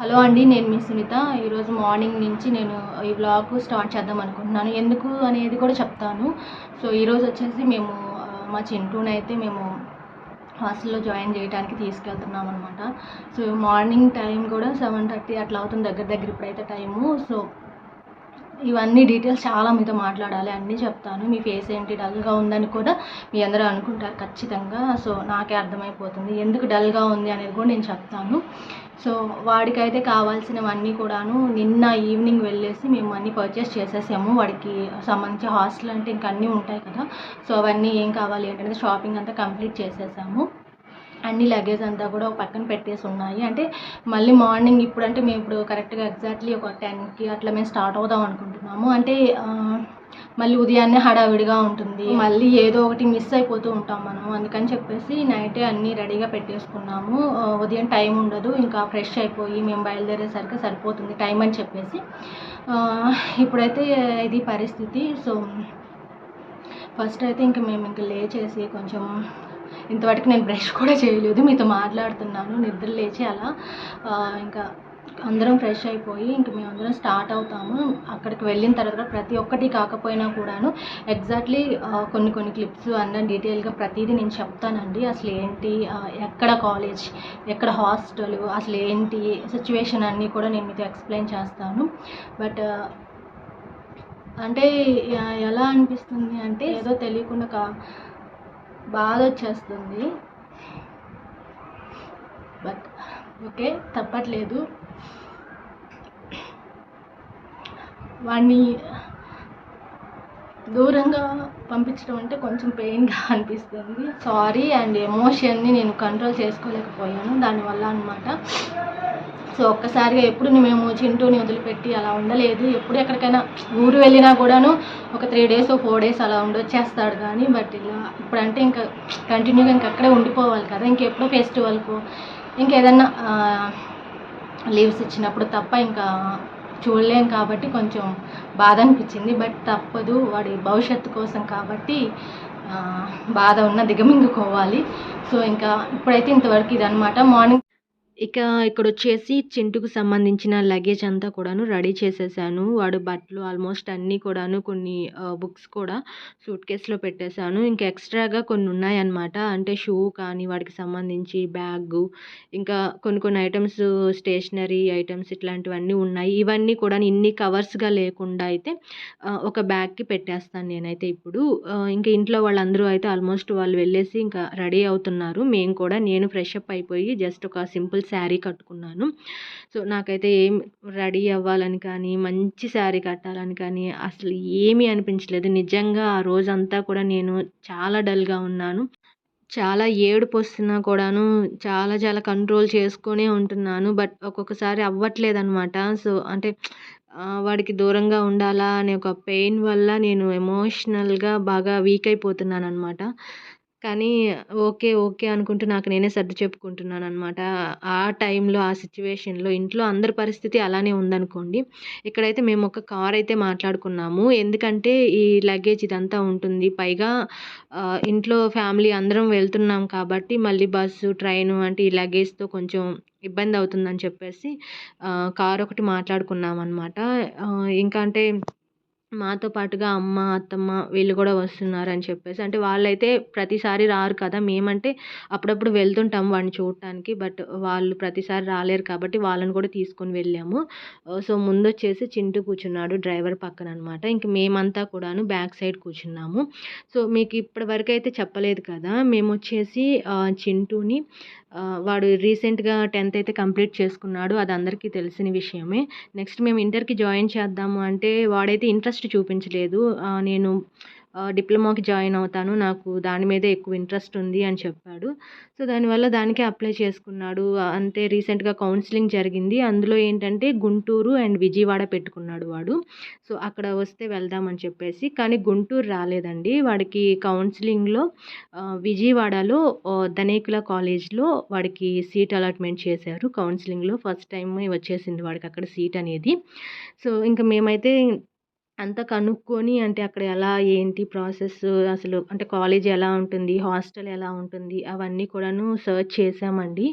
Hello అండి నేను మీ సునీత. ఈరోజు మార్నింగ్ నుంచి నేను ఈ బ్లాగ్ స్టార్ట్ చేద్దాం అనుకుంటున్నాను. ఎందుకు అనేది కూడా చెప్తాను. సో ఈరోజు వచ్చేసి మేము మా చింటూని అయితే మేము హాస్టల్లో జాయిన్ చేయడానికి తీసుకెళ్తున్నాం అనమాట సో మార్నింగ్ టైం కూడా సెవెన్ థర్టీ అట్లా అవుతుంది దగ్గర దగ్గర ఇప్పుడైతే టైము. సో ఇవన్నీ డీటెయిల్స్ చాలా మీతో మాట్లాడాలి అన్నీ చెప్తాను. మీ ఫేస్ ఏంటి? డల్గా ఉందని కూడా మీ అందరూ అనుకుంటారు ఖచ్చితంగా. సో నాకే అర్థమైపోతుంది. ఎందుకు డల్గా ఉంది అనేది కూడా నేను చెప్తాను. సో వాడికైతే కావాల్సినవన్నీ కూడాను నిన్న ఈవినింగ్ వెళ్ళేసి మేము అన్నీ పర్చేస్ చేసేసాము. వాడికి సంబంధించి హాస్టల్ అంటే ఇంకా అన్నీ ఉంటాయి కదా. సో అవన్నీ ఏం కావాలి ఏంటంటే షాపింగ్ అంతా కంప్లీట్ చేసేసాము. అన్ని లగేజ్ అంతా కూడా ఒక పక్కన పెట్టేసి ఉన్నాయి. అంటే మళ్ళీ మార్నింగ్ ఇప్పుడు అంటే మేము ఇప్పుడు కరెక్ట్గా ఎగ్జాక్ట్లీ ఒక టెన్కి అట్లా మేము స్టార్ట్ అవుదాం అనుకుంటున్నాము. అంటే మళ్ళీ ఉదయాన్నే హడావిడిగా ఉంటుంది. మళ్ళీ ఏదో ఒకటి మిస్ అయిపోతూ ఉంటాం మనం. అందుకని చెప్పేసి నైటే అన్నీ రెడీగా పెట్టేసుకున్నాము. ఉదయం టైం ఉండదు. ఇంకా ఫ్రెష్ అయిపోయి మేము బయలుదేరేసరికి సరిపోతుంది టైం అని చెప్పేసి. ఇప్పుడైతే ఇది పరిస్థితి. సో ఫస్ట్ అయితే ఇంకా మేము ఇంకా లేచేసి కొంచెం ఇంతవరకు నేను బ్రష్ కూడా చేయలేదు. మీతో మాట్లాడుతున్నాను. నిద్ర లేచి అలా ఇంకా అందరం ఫ్రెష్ అయిపోయి ఇంక మేము అందరం స్టార్ట్ అవుతాము. అక్కడికి వెళ్ళిన తర్వాత ప్రతి ఒక్కటి కాకపోయినా కూడాను ఎగ్జాక్ట్లీ కొన్ని కొన్ని క్లిప్స్ అన్న డీటెయిల్గా ప్రతిదీ నేను చెప్తానండి. అసలు ఏంటి ఎక్కడ కాలేజ్ ఎక్కడ హాస్టల్ అసలు ఏంటి సిచ్యువేషన్ అన్నీ కూడా నేను మీతో ఎక్స్ప్లెయిన్ చేస్తాను. బట్ అంటే ఎలా అనిపిస్తుంది అంటే ఏదో తెలియకుండా కా బాధ వచ్చేస్తుంది. బట్ ఓకే తప్పట్లేదు. వాడిని దూరంగా పంపించడం అంటే కొంచెం పెయిన్గా అనిపిస్తుంది. సారీ అండ్ ఎమోషన్ని నేను కంట్రోల్ చేసుకోలేకపోయాను. దానివల్ల అనమాట సో ఒక్కసారిగా ఎప్పుడు మేము చింటూని వదిలిపెట్టి అలా ఉండలేదు. ఎప్పుడు ఎక్కడికైనా ఊరు వెళ్ళినా కూడాను ఒక త్రీ డేస్ ఫోర్ డేస్ అలా ఉండొచ్చేస్తాడు కానీ బట్ ఇలా ఇప్పుడంటే ఇంకా కంటిన్యూగా ఇంకా అక్కడే ఉండిపోవాలి కదా. ఇంకెప్పుడు ఫెస్టివల్కు ఇంకేదన్నా లీవ్స్ ఇచ్చినప్పుడు తప్ప ఇంకా చూడలేం కాబట్టి కొంచెం బాధ అనిపించింది. బట్ తప్పదు వాడి భవిష్యత్తు కోసం కాబట్టి బాధ ఉన్న దిగమింగుకోవాలి. సో ఇంకా ఇప్పుడైతే ఇంతవరకు ఇదనమాట మార్నింగ్ ఇక ఇక్కడ వచ్చేసి చింటుకు సంబంధించిన లగేజ్ అంతా కూడాను రెడీ చేసేసాను. వాడు బట్టలు ఆల్మోస్ట్ అన్నీ కూడాను కొన్ని బుక్స్ కూడా సూట్ కేసులో పెట్టేశాను. ఇంకా ఎక్స్ట్రాగా కొన్ని ఉన్నాయన్నమాట. అంటే షూ కానీ వాడికి సంబంధించి బ్యాగు ఇంకా కొన్ని కొన్ని ఐటమ్స్ స్టేషనరీ ఐటమ్స్ ఇట్లాంటివన్నీ ఉన్నాయి. ఇవన్నీ కూడా ఇన్ని కవర్స్గా లేకుండా అయితే ఒక బ్యాగ్కి పెట్టేస్తాను నేనైతే ఇప్పుడు. ఇంకా ఇంట్లో వాళ్ళందరూ అయితే ఆల్మోస్ట్ వాళ్ళు వెళ్ళేసి ఇంకా రెడీ అవుతున్నారు. మేము కూడా నేను ఫ్రెష్ అప్ అయిపోయి జస్ట్ ఒక సింపుల్ శారీ కట్టుకున్నాను. సో నాకైతే ఏం రెడీ అవ్వాలని కానీ మంచి శారీ కట్టాలని కానీ అసలు ఏమీ అనిపించలేదు. నిజంగా ఆ రోజంతా కూడా నేను చాలా డల్గా ఉన్నాను. చాలా ఏడుపు వస్తున్నా కూడాను చాలా చాలా కంట్రోల్ చేసుకునే ఉంటున్నాను. బట్ ఒక్కొక్కసారి అవ్వట్లేదు అనమాట సో అంటే వాడికి దూరంగా ఉండాలా అనే ఒక పెయిన్ వల్ల నేను ఎమోషనల్గా బాగా వీక్ అయిపోతున్నాను అనమాట కానీ ఓకే ఓకే అనుకుంటూ నాకు నేనే సర్ది చెప్పుకుంటున్నాను అనమాట ఆ టైంలో ఆ సిచ్యువేషన్లో ఇంట్లో అందరి పరిస్థితి అలానే ఉందనుకోండి. ఇక్కడైతే మేము ఒక కార్ అయితే మాట్లాడుకున్నాము ఎందుకంటే ఈ లగేజ్ ఇదంతా ఉంటుంది. పైగా ఇంట్లో ఫ్యామిలీ అందరం వెళ్తున్నాం కాబట్టి మళ్ళీ బస్సు ట్రైను అంటే ఈ లగేజ్తో కొంచెం ఇబ్బంది అవుతుందని చెప్పేసి కార్ ఒకటి మాట్లాడుకున్నాం అనమాట ఇంకా అంటే మాతో పాటుగా అమ్మ అత్తమ్మ వీళ్ళు కూడా వస్తున్నారు అని చెప్పేసి. అంటే వాళ్ళైతే ప్రతిసారి రారు కదా. మేమంటే అప్పుడప్పుడు వెళ్తుంటాం వాడిని చూడటానికి. బట్ వాళ్ళు ప్రతిసారి రాలేరు కాబట్టి వాళ్ళని కూడా తీసుకొని వెళ్ళాము. సో ముందు వచ్చేసి చింటూ కూర్చున్నాడు డ్రైవర్ పక్కన అనమాట ఇంక మేమంతా కూడాను బ్యాక్ సైడ్ కూర్చున్నాము. సో మీకు ఇప్పటి వరకు అయితే చెప్పలేదు కదా. మేము వచ్చేసి చింటూని వాడు రీసెంట్గా టెన్త్ అయితే కంప్లీట్ చేసుకున్నాడు. అది అందరికీ తెలిసిన విషయమే. నెక్స్ట్ మేము ఇంటర్కి జాయిన్ చేద్దాము అంటే వాడైతే ఇంట్రెస్ట్ చూపించలేదు. నేను డిప్లొమాకి జాయిన్ అవుతాను నాకు దాని మీదే ఎక్కువ ఇంట్రెస్ట్ ఉంది అని చెప్పాడు. సో దానివల్ల దానికే అప్లై చేసుకున్నాడు. అంతే అంటే రీసెంట్గా కౌన్సిలింగ్ జరిగింది. అందులో ఏంటంటే గుంటూరు అండ్ విజయవాడ పెట్టుకున్నాడు వాడు. సో అక్కడ వస్తే వెళ్దామని చెప్పేసి. కానీ గుంటూరు రాలేదండి. వాడికి కౌన్సిలింగ్లో విజయవాడలో ధనేకుల కాలేజ్లో వాడికి సీట్ అలాట్మెంట్ చేశారు. కౌన్సిలింగ్లో ఫస్ట్ టైం వచ్చేసింది వాడికి అక్కడ సీట్ అనేది. సో ఇంకా మేమైతే అంతా కనుక్కొని అంటే అక్కడ ఎలా ఏంటి ప్రాసెస్ అసలు? అంటే కాలేజ్ ఎలా ఉంటుంది? హాస్టల్ ఎలా ఉంటుంది? అవన్నీ కూడాను సర్చ్ చేసామండి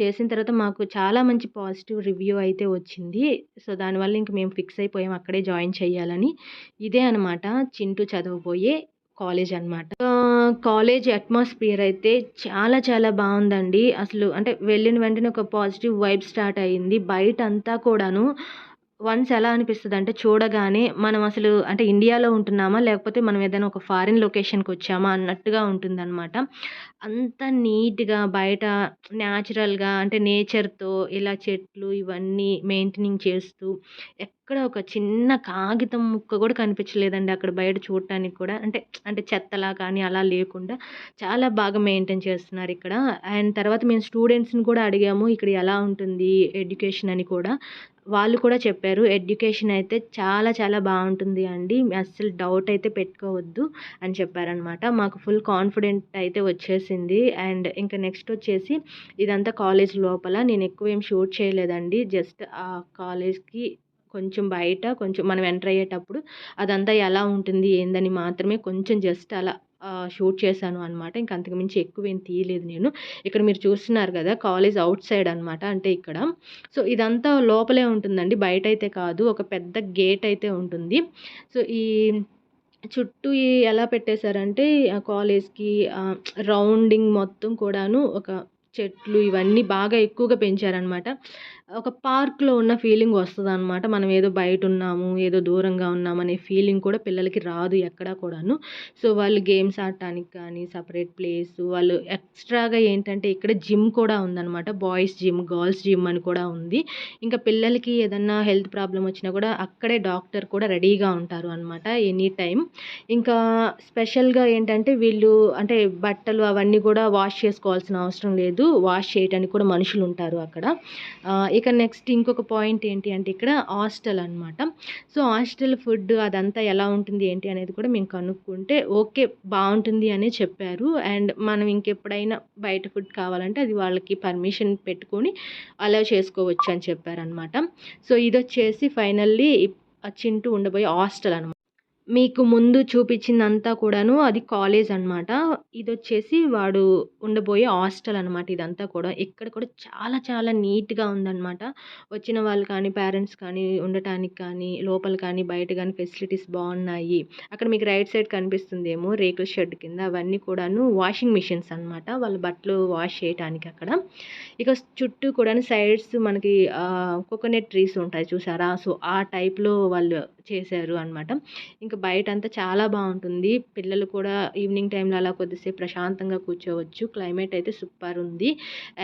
చేసిన తర్వాత మాకు చాలా మంచి పాజిటివ్ రివ్యూ అయితే వచ్చింది. సో దానివల్ల ఇంక మేము ఫిక్స్ అయిపోయాం అక్కడే జాయిన్ చేయాలని. ఇదే అనమాట చింటూ చదవబోయే కాలేజ్ అనమాట కాలేజ్ అట్మాస్ఫియర్ అయితే చాలా చాలా బాగుందండి. అసలు అంటే వెళ్ళిన వెంటనే ఒక పాజిటివ్ వైబ్ స్టార్ట్ అయ్యింది బయట అంతా కూడాను వన్స్ ఎలా అనిపిస్తుంది అంటే చూడగానే మనం అసలు అంటే ఇండియాలో ఉంటున్నామా? లేకపోతే మనం ఏదైనా ఒక ఫారిన్ లొకేషన్కి వచ్చామా? అన్నట్టుగా ఉంటుందన్నమాట. అంత నీట్గా బయట న్యాచురల్గా అంటే నేచర్తో ఇలా చెట్లు ఇవన్నీ మెయింటెనింగ్ చేస్తూ ఎక్కడ ఒక చిన్న కాగితం ముక్క కూడా కనిపించలేదండి అక్కడ బయట చూడటానికి కూడా. అంటే అంటే చెత్తలా కానీ అలా లేకుండా చాలా బాగా మెయింటైన్ చేస్తున్నారు ఇక్కడ. అండ్ తర్వాత మేము స్టూడెంట్స్ని కూడా అడిగాము ఇక్కడ ఎలా ఉంటుంది ఎడ్యుకేషన్ అని కూడా. వాళ్ళు కూడా చెప్పారు ఎడ్యుకేషన్ అయితే చాలా చాలా బాగుంటుంది అండి. అస్సలు డౌట్ అయితే పెట్టుకోవద్దు అని చెప్పారనమాట మాకు ఫుల్ కాన్ఫిడెంట్ అయితే వచ్చేసింది. అండ్ ఇంకా నెక్స్ట్ వచ్చేసి ఇదంతా కాలేజ్ లోపల నేను ఎక్కువ ఏం షూట్ చేయలేదండి. జస్ట్ ఆ కాలేజ్కి కొంచెం బయట కొంచెం మనం ఎంటర్ అయ్యేటప్పుడు అదంతా ఎలా ఉంటుంది ఏందని మాత్రమే కొంచెం జస్ట్ అలా షూట్ చేశాను అనమాట ఇంక అంతకు మించి ఎక్కువ ఏం తీయలేదు నేను. ఇక్కడ మీరు చూస్తున్నారు కదా కాలేజ్ అవుట్ సైడ్ అనమాట అంటే ఇక్కడ. సో ఇదంతా లోపలే ఉంటుందండి. బయట అయితే కాదు. ఒక పెద్ద గేట్ అయితే ఉంటుంది. సో ఈ చుట్టూ ఎలా పెట్టేశారంటే కాలేజ్కి రౌండింగ్ మొత్తం కూడాను ఒక చెట్లు ఇవన్నీ బాగా ఎక్కువగా పెంచారనమాట ఒక పార్క్లో ఉన్న ఫీలింగ్ వస్తుంది అనమాట మనం ఏదో బయట ఉన్నాము ఏదో దూరంగా ఉన్నామనే ఫీలింగ్ కూడా పిల్లలకి రాదు ఎక్కడా కూడాను. సో వాళ్ళు గేమ్స్ ఆడటానికి కానీ సపరేట్ ప్లేస్ వాళ్ళు ఎక్స్ట్రాగా ఏంటంటే ఇక్కడ జిమ్ కూడా ఉందన్నమాట. బాయ్స్ జిమ్ గర్ల్స్ జిమ్ అని కూడా ఉంది. ఇంకా పిల్లలకి ఏదన్నా హెల్త్ ప్రాబ్లం వచ్చినా కూడా అక్కడే డాక్టర్ కూడా రెడీగా ఉంటారు అనమాట ఎనీ టైం ఇంకా స్పెషల్గా ఏంటంటే వీళ్ళు అంటే బట్టలు అవన్నీ కూడా వాష్ చేసుకోవాల్సిన అవసరం లేదు. వాష్ చేయడానికి కూడా మనుషులు ఉంటారు అక్కడ ఇక నెక్స్ట్ ఇంకొక పాయింట్ ఏంటి అంటే ఇక్కడ హాస్టల్ అనమాట సో హాస్టల్ ఫుడ్ అదంతా ఎలా ఉంటుంది ఏంటి అనేది కూడా మేము కనుక్కుంటే ఓకే బాగుంటుంది అని చెప్పారు. అండ్ మనం ఇంకెప్పుడైనా బయట ఫుడ్ కావాలంటే అది వాళ్ళకి పర్మిషన్ పెట్టుకొని అలా చేసుకోవచ్చు అని చెప్పారనమాట సో ఇది వచ్చేసి ఫైనల్లీ చింటూ ఉండబోయే హాస్టల్ అనమాట మీకు ముందు చూపించిందంతా కూడాను అది కాలేజ్ అనమాట ఇది వచ్చేసి వాడు ఉండబోయే హాస్టల్ అనమాట ఇదంతా కూడా. ఇక్కడ కూడా చాలా చాలా నీట్గా ఉందన్నమాట. వచ్చిన వాళ్ళు కానీ పేరెంట్స్ కానీ ఉండటానికి కానీ లోపల కానీ బయట కానీ ఫెసిలిటీస్ బాగున్నాయి. అక్కడ మీకు రైట్ సైడ్ కనిపిస్తుందేమో రేకుల షెడ్ కింద. అవన్నీ కూడాను వాషింగ్ మిషన్స్ అనమాట వాళ్ళ బట్టలు వాష్ చేయడానికి అక్కడ. ఇక చుట్టూ కూడా సైడ్స్ మనకి కోకోనట్ ట్రీస్ ఉంటాయి చూసారా? సో ఆ టైప్లో వాళ్ళు చేశారు అనమాట ఇంకా బయట అంతా చాలా బాగుంటుంది. పిల్లలు కూడా ఈవినింగ్ టైంలో అలా కొద్దిసేపు ప్రశాంతంగా కూర్చోవచ్చు. క్లైమేట్ అయితే సూపర్ ఉంది.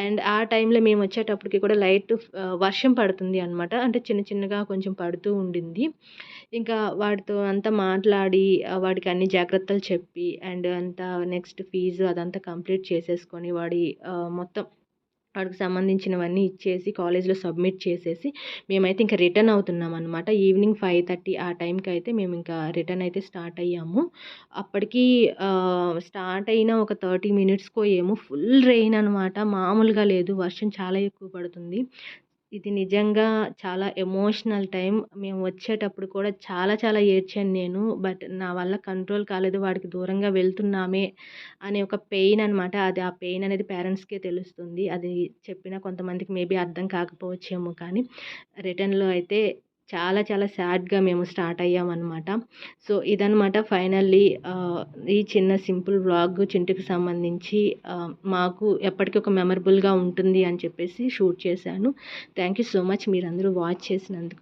అండ్ ఆ టైంలో మేము వచ్చేటప్పటికి కూడా లైట్ వర్షం పడుతుంది అనమాట అంటే చిన్న చిన్నగా కొంచెం పడుతూ ఉండింది. ఇంకా వాడితో అంతా మాట్లాడి వాడికి అన్ని జాగ్రత్తలు చెప్పి అండ్ అంతా నెక్స్ట్ ఫీజు అదంతా కంప్లీట్ చేసేసుకొని వాడి మొత్తం వాడికి సంబంధించినవన్నీ ఇచ్చేసి కాలేజ్లో సబ్మిట్ చేసేసి మేమైతే ఇంకా రిటర్న్ అవుతున్నాం అనమాట ఈవినింగ్ ఫైవ్ థర్టీ ఆ టైంకి అయితే మేము ఇంకా రిటర్న్ అయితే స్టార్ట్ అయ్యాము. అప్పటికి స్టార్ట్ అయిన ఒక థర్టీ మినిట్స్కో ఏమో ఫుల్ రెయిన్ అనమాట మామూలుగా లేదు. వర్షం చాలా ఎక్కువ పడుతుంది. ఇది నిజంగా చాలా ఎమోషనల్ టైం మేము వచ్చేటప్పుడు కూడా చాలా చాలా ఏడ్చాను నేను. బట్ నా వల్ల కంట్రోల్ కాలేదు. వాడికి దూరంగా వెళ్తున్నామే అనే ఒక పెయిన్ అనమాట అది ఆ పెయిన్ అనేది పేరెంట్స్కే తెలుస్తుంది. అది చెప్పిన కొంతమందికి మేబీ అర్థం కాకపోవచ్చేమో కానీ రిటర్న్లో అయితే చాలా చాలా సాడ్గా మేము స్టార్ట్ అయ్యామన్నమాట. సో ఇదనమాట ఫైనల్లీ ఈ చిన్న సింపుల్ వ్లాగ్ చింటికి సంబంధించి మాకు ఎప్పటికీ ఒక మెమరబుల్గా ఉంటుంది అని చెప్పేసి షూట్ చేశాను. థ్యాంక్ యూ సో మచ్ మీరందరూ వాచ్ చేసినందుకు.